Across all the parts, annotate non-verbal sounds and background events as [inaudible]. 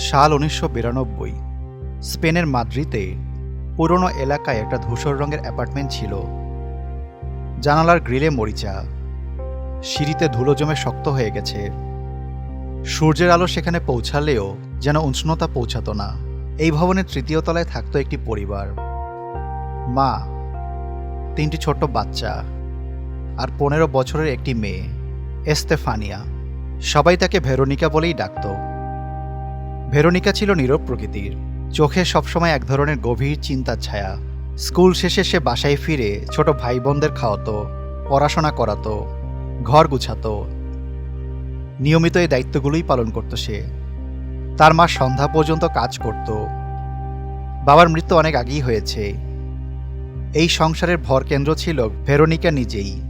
সাল উনিশশো বিরানব্বই। স্পেনের মাদ্রিদে পুরনো এলাকায় একটা ধূসর রঙের অ্যাপার্টমেন্ট ছিল। জানালার গ্রিলে মরিচা। সিঁড়িতে ধুলো জমে শক্ত হয়ে গেছে। সূর্যের আলো সেখানে পৌঁছালেও যেন উষ্ণতা পৌঁছাতো না। এই ভবনের তৃতীয় তলায় থাকতো একটি পরিবার। মা, তিনটি ছোট্ট বাচ্চা আর পনেরো বছরের একটি মেয়ে, এস্তেফানিয়া। সবাই তাকে ভেরোনিকা বলেই ডাকত। ভেরোনিকা ছিল নীরব প্রকৃতির। চোখে সবসময় এক ধরনের গভীর চিন্তার ছায়া। স্কুল শেষে সে বাসায় ফিরে ছোট ভাই বোনদের খাওয়াতো, পড়াশোনা করাতো, ঘর গুছাতো। নিয়মিত এই দায়িত্বগুলোই পালন করত সে। তার মা সন্ধ্যা পর্যন্ত কাজ করত। বাবার মৃত্যু অনেক আগেই হয়েছে। এই সংসারের ভর কেন্দ্র ছিল ভেরোনিকা নিজেই।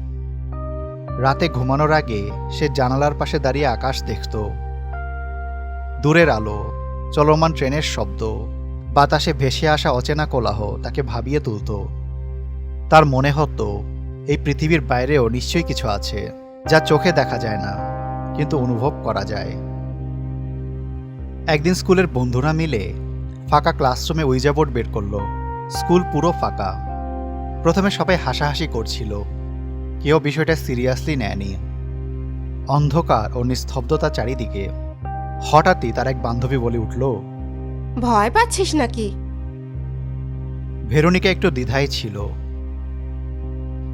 রাতে ঘুমানোর আগে সে জানালার পাশে দাঁড়িয়ে আকাশ দেখত। দূরের আলো, চলমান ট্রেনের শব্দ, বাতাসে ভেসে আসা অচেনা কোলাহ তাকে ভাবিয়ে তুলত। তার মনে হতো, এই পৃথিবীর বাইরেও নিশ্চয়ই কিছু আছে যা চোখে দেখা যায় না, কিন্তু অনুভব করা যায়। একদিন স্কুলের বন্ধুরা মিলে ফাঁকা ক্লাসরুমে উইজা বোর্ড বের করল। স্কুল পুরো ফাঁকা। প্রথমে সবাই হাসাহাসি করছিল। কেউ বিষয়টা সিরিয়াসলি নেয়নি। অন্ধকার ও নিস্তব্ধতা চারিদিকে হঠাৎই তার এক বান্ধবী বলে উঠল ভয় পাচ্ছিস নাকি? ভেরোনিকা একটু দ্বিধায় ছিল।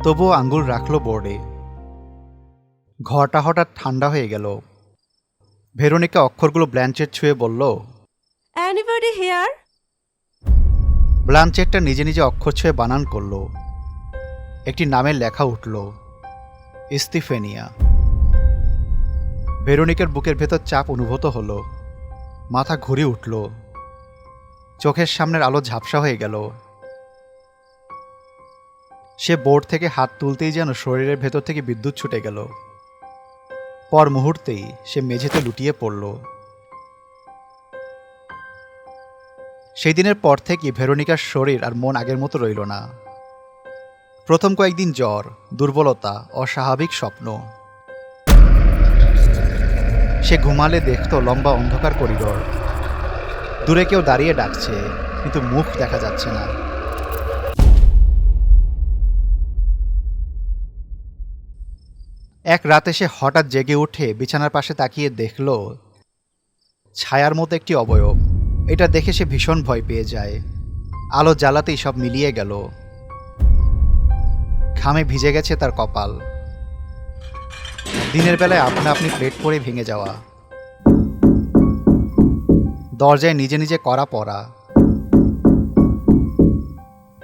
তবুও আঙ্গুল রাখল বোর্ডে। ঘরটা হঠাৎ ঠান্ডা হয়ে গেল। ভেরোনিকা অক্ষরগুলো ব্ল্যাঞ্চেট ছুঁয়ে বলল অ্যানিভার্ডি হেয়ার ব্লাঞ্চেটটা নিজে নিজে অক্ষর ছুঁয়ে বানান করল। একটি নামের লেখা উঠল ইস্তিফেনিয়া। ভেরোনিকার বুকের ভেতর চাপ অনুভূত হলো। মাথা ঘুরে উঠল। চোখের সামনের আলো ঝাপসা হয়ে গেল। সে বোর্ড থেকে হাত তুলতেই যেন শরীরের ভেতর থেকে বিদ্যুৎ ছুটে গেল। পর মুহূর্তেই সে মেঝেতে লুটিয়ে পড়ল। সেই দিনের পর থেকে ভেরোনিকার শরীর আর মন আগের মতো রইল না। প্রথম কয়েকদিন জ্বর, দুর্বলতা, অস্বাভাবিক স্বপ্ন। সে ঘুমালে দেখত লম্বা অন্ধকার করিডোর। দূরে কেউ দাঁড়িয়ে ডাকছে, কিন্তু মুখ দেখা যাচ্ছে না। এক রাতে সে হঠাৎ জেগে উঠে বিছানার পাশে তাকিয়ে দেখল, ছায়ার মতো একটি অবয়ব। এটা দেখে সে ভীষণ ভয় পেয়ে যায়। আলো জ্বালাতেই সব মিলিয়ে গেল। ঘামে ভিজে গেছে তার কপাল। দিনের বেলায় আপনা আপনি প্লেট পরে ভেঙে যাওয়া। দরজায় নিজে নিজে করা পড়া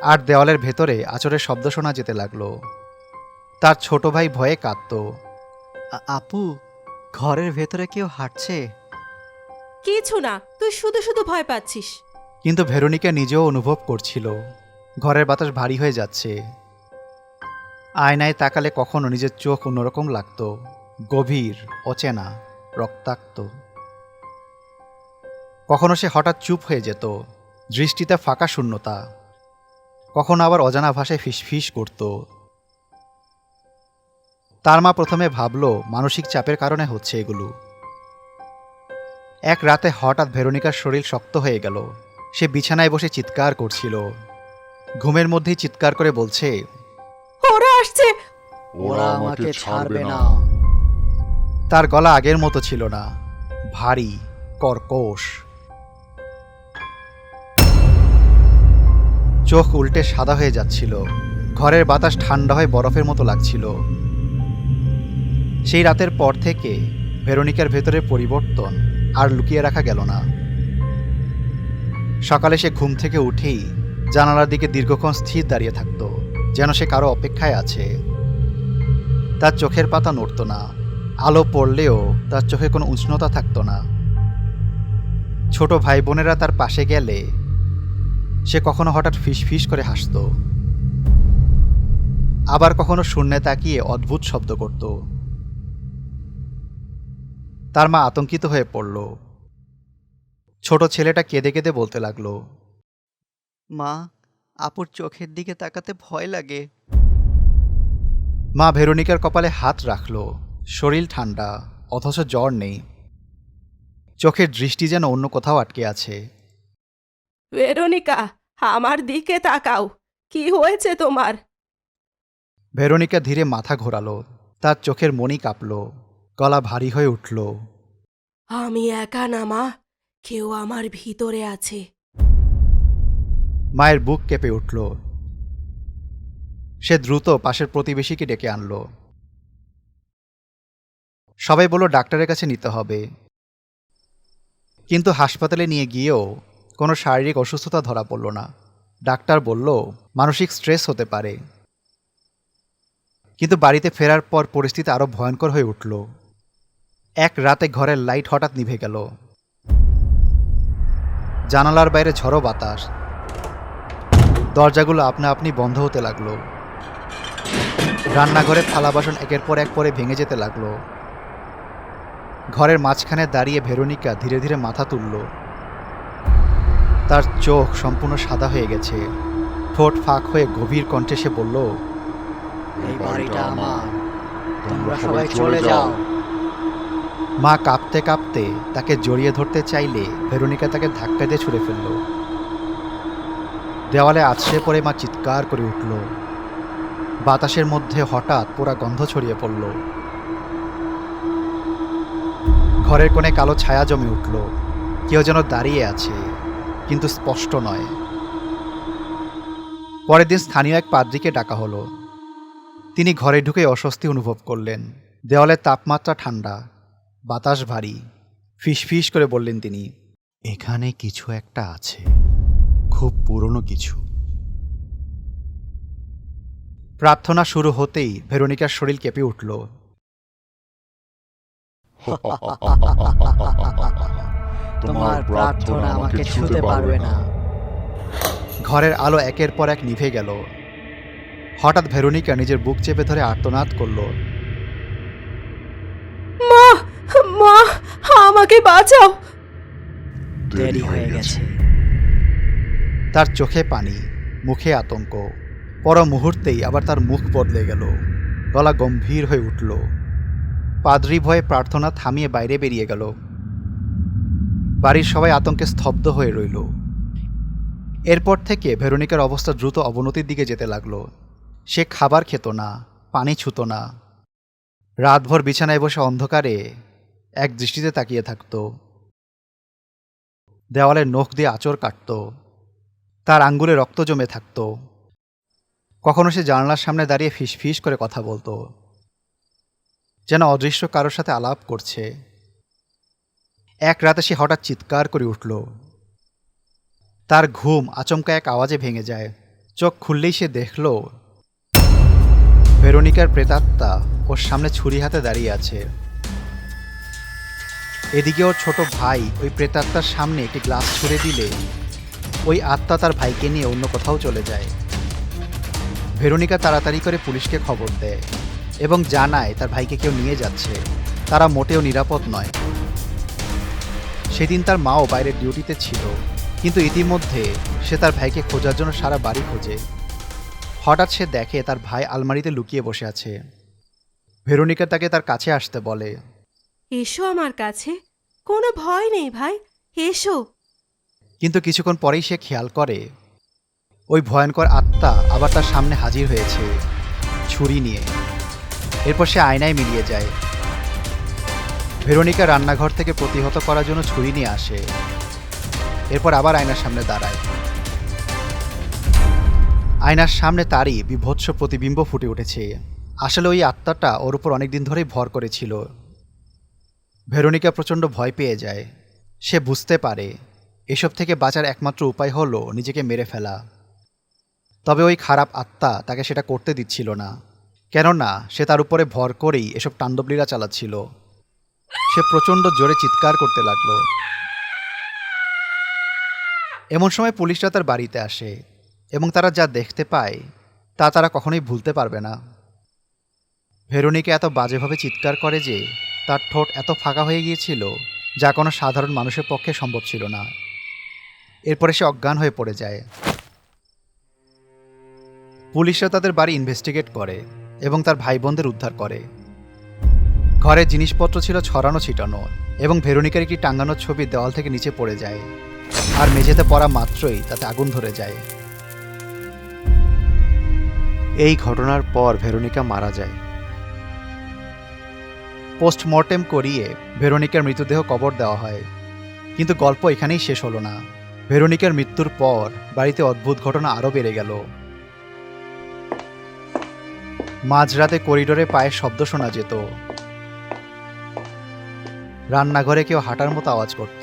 আর দেওয়ালের ভেতরে আচরের শব্দ শোনা যেতে লাগল। তার ছোট ভাই ভয়ে কাঁদত। আপু ঘরের ভেতরে কেউ হাঁটছে? কিছু না তুই শুধু শুধু ভয় পাচ্ছিস। কিন্তু ভেরোনিকা নিজেও অনুভব করছিল ঘরের বাতাস ভারী হয়ে যাচ্ছে। আয়নায় তাকালে কখনো নিজের চোখ অন্যরকম লাগতো। গভীর অচেনা রক্তাক্ত। কখনো সে হঠাৎ চুপ হয়ে যেত দৃষ্টিতে ফাঁকা শূন্যতা। কখনো আবার অজানা ভাষায় ফিসফিস করত। তার মা প্রথমে ভাবল মানসিক চাপের কারণে হচ্ছে এগুলো। এক রাতে হঠাৎ ভেরোনিকার শরীর শক্ত হয়ে গেল। সে বিছানায় বসে চিৎকার করছিল। ঘুমের মধ্যেই চিৎকার করে বলছে ওরা আসছে। ওরা আমাকে ছাড়বে না। তার গলা আগের মতো ছিল না। ভারী, কর্কশ। চোখ উল্টে সাদা হয়ে যাচ্ছিল। ঘরের বাতাস ঠান্ডা হয়ে বরফের মতো লাগছিল। সেই রাতের পর থেকে ভেরোনিকার ভেতরে পরিবর্তন আর লুকিয়ে রাখা গেল না। সকালে সে ঘুম থেকে উঠেই জানালার দিকে দীর্ঘক্ষণ স্থির দাঁড়িয়ে থাকতো, যেন সে কারও অপেক্ষায় আছে। তার চোখের পাতা নড়ত না। আলো পড়লেও তার চোখে কোনো উষ্ণতা থাকতো না। ছোট ভাই বোনেরা তার পাশে গেলে সে কখনো হঠাৎ ফিস ফিস করে হাসত। আবার কখনো শূন্যে তাকিয়ে অদ্ভুত শব্দ করত। তার মা আতঙ্কিত হয়ে পড়ল। ছোট ছেলেটা কেঁদে কেঁদে বলতে লাগল মা আপুর চোখের দিকে তাকাতে ভয় লাগে। মা ভেরোনিকার কপালে হাত রাখল। শরীর ঠান্ডা অথচ জ্বর নেই। চোখের দৃষ্টি যেন অন্য কোথাও আটকে আছে। ভেরোনিকা আমার দিকে তাকাও। কি হয়েছে তোমার? ভেরোনিকা ধীরে মাথা ঘোরালো তার চোখের মনি কাঁপল গলা ভারী হয়ে উঠল। আমি একা না মা। কেউ আমার ভিতরে আছে। মায়ের বুক কেঁপে উঠল। সে দ্রুত পাশের প্রতিবেশীকে ডেকে আনল। সবাই বলল, ডাক্তারের কাছে নিতে হবে। কিন্তু হাসপাতালে নিয়ে গিয়েও কোনো শারীরিক অসুস্থতা ধরা পড়ল না। ডাক্তার বলল, মানসিক স্ট্রেস হতে পারে। কিন্তু বাড়িতে ফেরার পর পরিস্থিতি আরও ভয়ঙ্কর হয়ে উঠল। এক রাতে ঘরের লাইট হঠাৎ নিভে গেল। জানালার বাইরে ঝড়ো বাতাস। দরজাগুলো আপনা আপনি বন্ধ হতে লাগল। রান্নাঘরে থালা বাসন একের পর এক পরে ভেঙে যেতে লাগল। ঘরের মাঝখানে দাঁড়িয়ে ভেরোনিকা ধীরে ধীরে মাথা তুলল। তার চোখ সম্পূর্ণ সাদা হয়ে গেছে। ঠোঁট ফাঁক হয়ে গভীর কণ্ঠে সে বলল এই বাড়িটা আমার। তোমরা সবাই চলে যাও। মা কাঁপতে কাঁপতে তাকে জড়িয়ে ধরতে চাইলে ভেরোনিকা তাকে ধাক্কা দিয়ে ছুঁড়ে ফেলল। দেওয়ালে আছড়ে পড়ে মা চিৎকার করে উঠল। বাতাসের মধ্যে হঠাৎ পোড়া গন্ধ ছড়িয়ে পড়ল। ঘরের কোণে কালো ছায়া জমে উঠল। কেউ যেন দাঁড়িয়ে আছে, কিন্তু স্পষ্ট নয়। পরের দিন স্থানীয় এক পাদ্রিকে ডাকা হলো। তিনি ঘরে ঢুকে অস্বস্তি অনুভব করলেন। দেওয়ালের তাপমাত্রা ঠান্ডা, বাতাস ভারী। ফিস করে বললেন তিনি, এখানে কিছু একটা আছে, খুব পুরনো কিছু। প্রার্থনা শুরু হতেই ভেরোনিকার শরীর কেঁপে উঠল। [laughs] তোমার প্রার্থনা আমাকে ছুতে পারবে না। ঘরের আলো একের পর এক নিভে গেল। হঠাৎ ভেরোনিকা নিজের বুক চেপে ধরে আর্তনাদ করল। মা মা আমাকে বাঁচাও। দেরি হয়ে গেছে। তার চোখে পানি মুখে আতঙ্ক। পর মুহূর্তেই আবার তার মুখ বদলে গেল। গলা গম্ভীর হয়ে উঠল। পাদ্রি ভয়ে প্রার্থনা থামিয়ে বাইরে বেরিয়ে গেল। বাড়ির সবাই আতঙ্কে স্তব্ধ হয়ে রইল। এরপর থেকে ভেরোনিকার অবস্থা দ্রুত অবনতির দিকে যেতে লাগল। সে খাবার খেত না, পানি ছুত না। রাতভর বিছানায় বসে অন্ধকারে এক দৃষ্টিতে তাকিয়ে থাকত। দেওয়ালে নখ দিয়ে আঁচড় কাটত। তার আঙ্গুলে রক্ত জমে থাকত। কখনো সে জানলার সামনে দাঁড়িয়ে ফিস ফিস করে কথা বলতো। যেন অদৃশ্য কারোর সাথে আলাপ করছে। এক রাতে সে হঠাৎ চিৎকার করে উঠল। তার ঘুম আচমকা এক আওয়াজে ভেঙে যায়। চোখ খুললেই সে দেখল, ভেরোনিকার প্রেতাত্মা ওর সামনে ছুরি হাতে দাঁড়িয়ে আছে। এদিকে ওর ছোট ভাই ওই প্রেতাত্মার সামনে একটি গ্লাস ছুঁড়ে দিলে ওই আত্মা তার ভাইকে নিয়ে অন্য কোথাও চলে যায়। ভেরোনিকা তাড়াতাড়ি করে পুলিশকে খবর দেয়। এবং জানায় তার ভাইকে কেউ নিয়ে যাচ্ছে। তারা মোটেও নিরাপদ নয়। সেদিন তার মাও বাইরের ডিউটিতে ছিল কিন্তু ইতিমধ্যে সে তার ভাইকে খোঁজার জন্য সারা বাড়ি খোঁজে। হঠাৎ সে দেখে তার ভাই আলমারিতে লুকিয়ে বসে আছে। ভেরোনিকা তাকে তার কাছে আসতে বলে এসো আমার কাছে। কোনো ভয় নেই ভাই এসো। কিন্তু কিছুক্ষণ পরেই সে খেয়াল করে ওই ভয়ঙ্কর আত্মা আবার তার সামনে হাজির হয়েছে ছুরি নিয়ে। এরপর সে আয়নায় মিলিয়ে যায়। ভেরোনিকা রান্নাঘর থেকে প্রতিহত করার জন্য ছুরি নিয়ে আসে। এরপর আবার আয়নার সামনে দাঁড়ায়। আয়নার সামনে তারই বিভৎস প্রতিবিম্ব ফুটে উঠেছে। আসলে ওই আত্মাটা ওর উপর অনেকদিন ধরেই ভর করেছিল। ভেরোনিকা প্রচণ্ড ভয় পেয়ে যায়। সে বুঝতে পারে, এসব থেকে বাঁচার একমাত্র উপায় হলো নিজেকে মেরে ফেলা। তবে ওই খারাপ আত্মা তাকে সেটা করতে দিচ্ছিল না। কেননা সে তার উপরে ভর করেই এসব তাণ্ডবলীলা চালাচ্ছিল। সে প্রচণ্ড জোরে চিৎকার করতে লাগল। এমন সময় পুলিশরা তার বাড়িতে আসে এবং তারা যা দেখতে পায় তা তারা কখনোই ভুলতে পারবে না। ভেরোনিকা এত বাজেভাবে চিৎকার করে যে তার ঠোঁট এত ফাঁকা হয়ে গিয়েছিল যা কোনো সাধারণ মানুষের পক্ষে সম্ভব ছিল না। এরপরে সে অজ্ঞান হয়ে পড়ে যায়। পুলিশরা তাদের বাড়ি ইনভেস্টিগেট করে। এবং তার ভাই বোনদের উদ্ধার করে। ঘরের জিনিসপত্র ছিল ছড়ানো ছিটানো এবং ভেরোনিকার একটি টাঙ্গানো ছবি দেওয়াল থেকে নিচে পড়ে যায়। আর মেঝেতে পড়া মাত্রই তাতে আগুন ধরে যায়। এই ঘটনার পর ভেরোনিকা মারা যায়। পোস্টমর্টেম করিয়ে ভেরোনিকার মৃতদেহ কবর দেওয়া হয়। কিন্তু গল্প এখানেই শেষ হলো না। ভেরোনিকার মৃত্যুর পর বাড়িতে অদ্ভুত ঘটনা আরও বেড়ে গেল। মাঝরাতে করিডোরে পায়ের শব্দ শোনা যেত। রান্নাঘরে কেউ হাঁটার মতো আওয়াজ করত।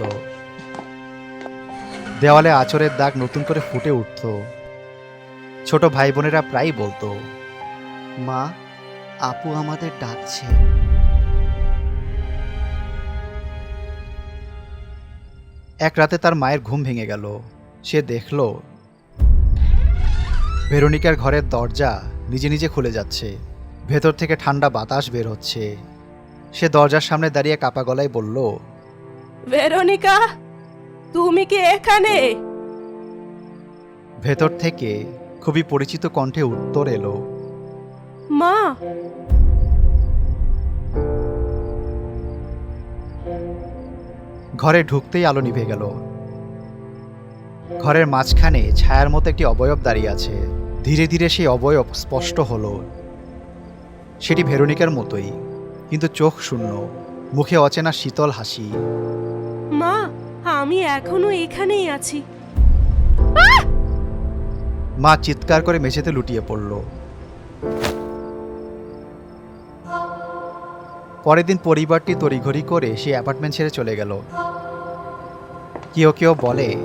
দেওয়ালে আচরের দাগ নতুন করে ফুটে উঠত। ছোট ভাই বোনেরা প্রায়ই বলতো, মা, আপু আমাদের ডাকছে। এক রাতে তার মায়ের ঘুম ভেঙে গেল। সে দেখল, ভেরোনিকার ঘরের দরজা নিজে নিজে খুলে যাচ্ছে। ভেতর থেকে ঠান্ডা বাতাস বের হচ্ছে। সে দরজার সামনে দাঁড়িয়ে কাপা গলায় বলল ভেরোনিকা তুমি কি এখানে? ভেতর থেকে খুবই পরিচিত কণ্ঠে উত্তর এলো মা ঘরে ঢুকতেই আলো নিভে গেল। ঘরের মাঝখানে ছায়ার মতো একটি অবয়ব দাঁড়িয়ে আছে। ধীরে ধীরে সেই অবয়ব স্পষ্ট হলো। সেটি ভেরোনিকার মতোই কিন্তু চোখ শূন্য মুখে অচেনা শীতল হাসি। মা আমি এখনও এখানেই আছি। মা চিৎকার করে মেঝেতে লুটিয়ে পড়ল। পরের দিন পরিবারটি তড়িঘড়ি করে সেই অ্যাপার্টমেন্ট ছেড়ে চলে গেল। কেউ কেউ বলে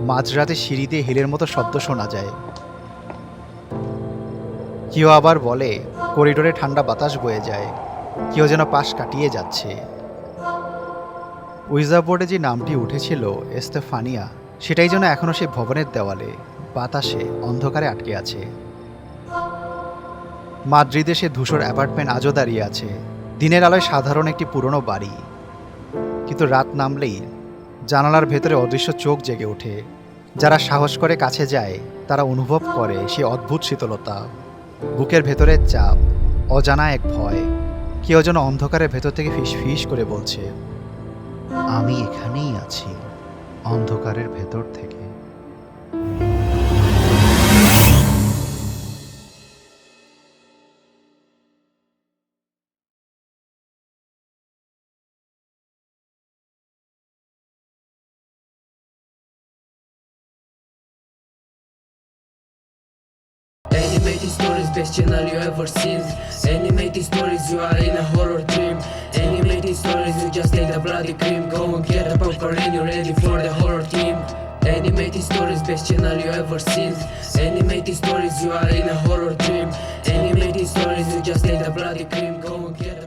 মাঝরাতে সিঁড়ি দিয়ে হিলের মতো শব্দ শোনা যায়। কেউ আবার বলে, করিডোরে ঠান্ডা বাতাস বয়ে যায়, কেউ যেন পাশ কাটিয়ে যাচ্ছে। উইজা বোর্ডে যে নামটি উঠেছিল এস্তেফানিয়া, সেটাই যেন এখনও সেই ভবনের দেওয়ালে, বাতাসে, অন্ধকারে আটকে আছে। মাদ্রিদে সে ধূসর অ্যাপার্টমেন্ট আজও দাঁড়িয়ে আছে। দিনের আলোয় সাধারণ একটি পুরনো বাড়ি। কিন্তু রাত নামলেই জানালার ভেতরে অদৃশ্য চোখ জেগে ওঠে। যারা সাহস করে কাছে যায়, তারা অনুভব করে সে অদ্ভুত শীতলতা। বুকের ভেতরের চাপ, অজানা এক ভয়, কেউ যেন অন্ধকারের ভেতর থেকে ফিস ফিস করে বলছে, আমি এখানেই আছি, অন্ধকারের ভেতর থেকে। Animated stories, best channel you ever seen. Animated stories, you are in a horror dream. Animated stories, you just take the bloody cream. Go and get the popcorn you're ready for the horror team. Animated stories, best channel you ever seen. Animated stories, you are in a horror dream. Animated stories, you just take the bloody cream. Go and get